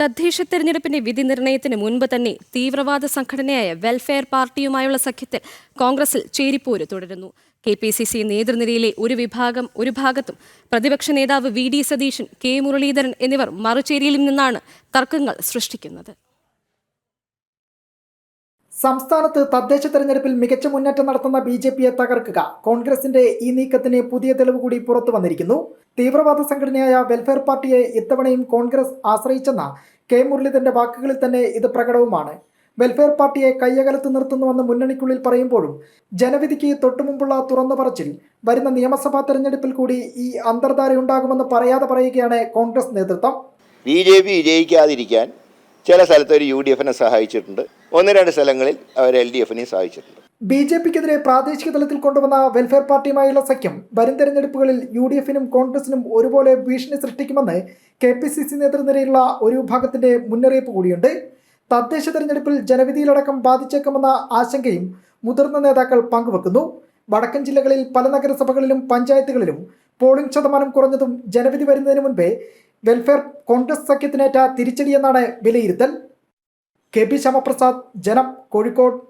തദ്ദേശ തെരഞ്ഞെടുപ്പിന്റെ വിധി നിർണയത്തിന് മുൻപ് തന്നെ തീവ്രവാദ സംഘടനയായ വെൽഫെയർ പാർട്ടിയുമായുള്ള സഖ്യത്തിൽ കോൺഗ്രസിൽ ചേരിപ്പോര് തുടരുന്നു. കെ പി സി സി നേതൃനിരയിലെ ഒരു വിഭാഗം ഒരു ഭാഗത്തും പ്രതിപക്ഷ നേതാവ് V D Satheesan K Muraleedharan എന്നിവർ മറുചേരിയിൽ നിന്നാണ് തർക്കങ്ങൾ സൃഷ്ടിക്കുന്നത്. സംസ്ഥാനത്ത് തദ്ദേശ തെരഞ്ഞെടുപ്പിൽ മികച്ച മുന്നേറ്റം നടത്തുന്ന ബി ജെ പിയെ തകർക്കുക. കോൺഗ്രസിന്റെ ഈ നീക്കത്തിന് പുതിയ തെളിവ് കൂടി പുറത്തു വന്നിരിക്കുന്നു. തീവ്രവാദ സംഘടനയായ വെൽഫെയർ പാർട്ടിയെ ഇത്തവണയും കോൺഗ്രസ് ആശ്രയിച്ചെന്ന കെ മുരളീധരന്റെ വാക്കുകളിൽ തന്നെ ഇത് പ്രകടവുമാണ്. വെൽഫെയർ പാർട്ടിയെ കയ്യകലത്ത് നിർത്തുന്നുവെന്ന് മുന്നണിക്കുള്ളിൽ പറയുമ്പോഴും ജനവിധിക്ക് തൊട്ടുമുമ്പുള്ള തുറന്നു പറച്ചിൽ വരുന്ന നിയമസഭാ തെരഞ്ഞെടുപ്പിൽ കൂടി ഈ അന്തർധാരയുണ്ടാകുമെന്ന് പറയാതെ പറയുകയാണ് കോൺഗ്രസ് നേതൃത്വം. ബി ജെ പി വിജയിക്കാതിരിക്കാൻ ചില സ്ഥലത്ത് ഒരു യു ഡി എഫിനെ സഹായിച്ചിട്ടുണ്ട്. ഒന്ന് രണ്ട് സ്ഥലങ്ങളിൽ അവർ എൽ ഡി എഫിനെയും സഹായിച്ചിട്ടുണ്ട്. ബി ജെ പിക്കെതിരെ പ്രാദേശിക തലത്തിൽ കൊണ്ടുവന്ന വെൽഫെയർ പാർട്ടിയുമായുള്ള സഖ്യം വരും തെരഞ്ഞെടുപ്പുകളിൽ യു ഡി എഫിനും കോൺഗ്രസിനും ഒരുപോലെ ഭീഷണി സൃഷ്ടിക്കുമെന്ന് കെ പി സി സി നേതൃനിരയിലുള്ള ഒരു വിഭാഗത്തിന്റെ മുന്നറിയിപ്പ് കൂടിയുണ്ട്. തദ്ദേശ തെരഞ്ഞെടുപ്പിൽ ജനവിധിയിലടക്കം ബാധിച്ചേക്കുമെന്ന ആശങ്കയും മുതിർന്ന നേതാക്കൾ പങ്കുവെക്കുന്നു. വടക്കൻ ജില്ലകളിൽ പല നഗരസഭകളിലും പഞ്ചായത്തുകളിലും പോളിംഗ് ശതമാനം കുറഞ്ഞതും ജനവിധി വരുന്നതിന് മുൻപേ വെൽഫെയർ കോൺഗ്രസ് സഖ്യത്തിനേറ്റ തിരിച്ചടിയെന്നാണ് വിലയിരുത്തൽ. കെ പി ശ്യാമപ്രസാദ് ജനം കോഴിക്കോട്.